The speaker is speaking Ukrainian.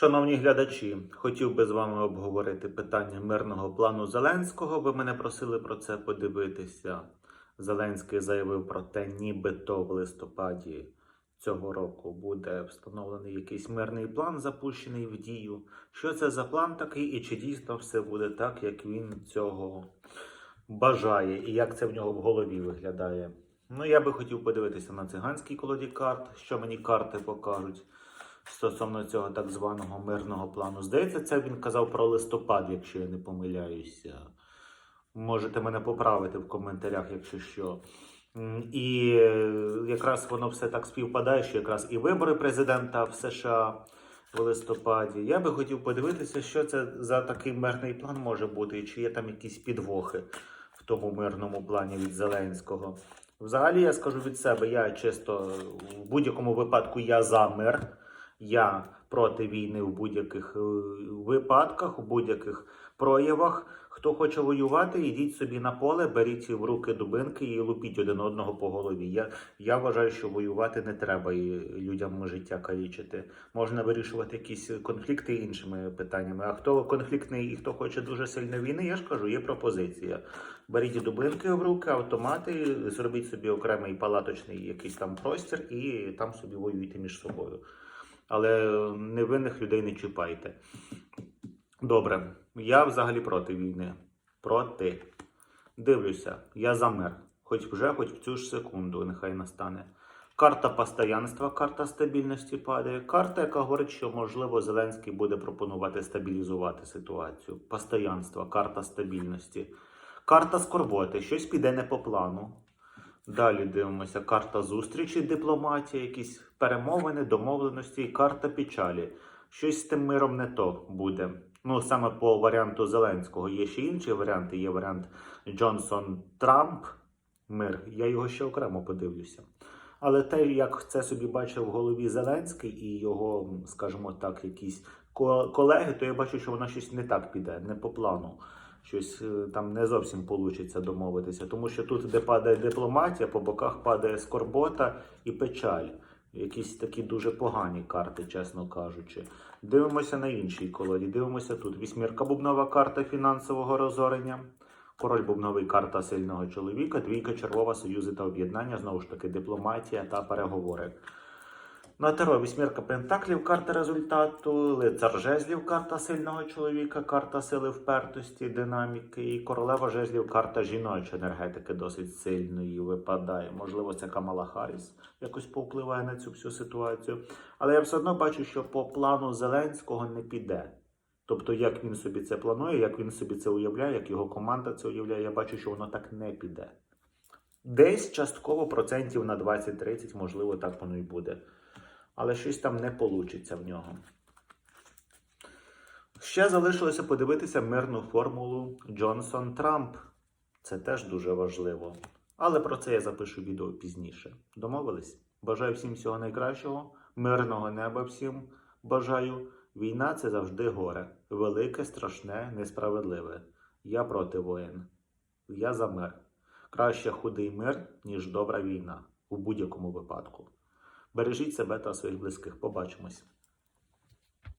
Шановні глядачі, хотів би з вами обговорити питання мирного плану Зеленського. Ви мене просили про це подивитися. Зеленський заявив про те, нібито в листопаді цього року буде встановлений якийсь мирний план, запущений в дію. Що це за план такий, і чи дійсно все буде так, як він цього бажає, і як це в нього в голові виглядає? Ну, я би хотів подивитися на циганській колоді карт, що мені карти покажуть стосовно цього так званого мирного плану. Здається, це він казав про листопад, якщо я не помиляюся. Можете мене поправити в коментарях, якщо що. І е, якраз воно все так співпадає, що якраз і вибори президента в США в листопаді. Я би хотів подивитися, що це за такий мирний план може бути, і чи є там якісь підвохи в тому мирному плані від Зеленського. Взагалі, я скажу від себе, я чисто в будь-якому випадку я за мир. Я проти війни в будь-яких е, випадках, у будь-яких проявах. Хто хоче воювати, йдіть собі на поле, беріть в руки дубинки і лупіть один одного по голові. Я, я вважаю, що воювати не треба і людям життя калічити. Можна вирішувати якісь конфлікти іншими питаннями. А хто конфліктний і хто хоче дуже сильно війни, я ж кажу, є пропозиція. Беріть дубинки в руки, автомати, зробіть собі окремий палаточний якийсь там простір і там собі воюйте між собою. Але невинних людей не чіпайте. Добре, я взагалі проти війни. Проти. Дивлюся, я за мир. Хоч вже, хоч в цю ж секунду, нехай настане. Карта постоянства, карта стабільності падає. Карта, яка говорить, що можливо Зеленський буде пропонувати стабілізувати ситуацію. Постоянство, карта стабільності. Карта скорботи, щось піде не по плану. Далі дивимося карта зустрічі, дипломатія, якісь перемовини, домовленості, і карта печалі. Щось з тим миром не то буде. Ну, саме по варіанту Зеленського є ще інші варіанти. Є варіант Джонсон Трамп. Мир. Я його ще окремо подивлюся. Але те, як це собі бачив в голові Зеленський і його, скажімо так, якісь колеги, то я бачу, що воно щось не так піде, не по плану. Щось е, там не зовсім вийде домовитися. Тому що тут, де падає дипломатія, по боках падає скорбота і печаль. Якісь такі дуже погані карти, чесно кажучи. Дивимося на іншій колоді. Дивимося тут. Вісьмірка бубнова карта фінансового розорення. Король бубновий карта сильного чоловіка, двійка червова союзи та об'єднання, знову ж таки, дипломатія та переговори. На таро вісьмірка пентаклів, карта результату, лицар жезлів, карта сильного чоловіка, карта сили впертості, динаміки, і королева жезлів, карта жіночої енергетики досить сильної випадає. Можливо, це Камала Харріс якось повпливає на цю всю ситуацію. Але я все одно бачу, що по плану Зеленського не піде. Тобто, як він собі це планує, як він собі це уявляє, як його команда це уявляє, я бачу, що воно так не піде. Десь частково процентів на 20-30, можливо, так воно і буде. Але щось там не вийде в нього. Ще залишилося подивитися мирну формулу Джонсон Трамп. Це теж дуже важливо. Але про це я запишу відео пізніше. Домовились? Бажаю всім всього найкращого, мирного неба всім бажаю. Війна це завжди горе. Велике, страшне, несправедливе. Я проти воїн. Я за мир. Краще худий мир, ніж добра війна у будь-якому випадку. Бережіть себе та своїх близьких. Побачимось.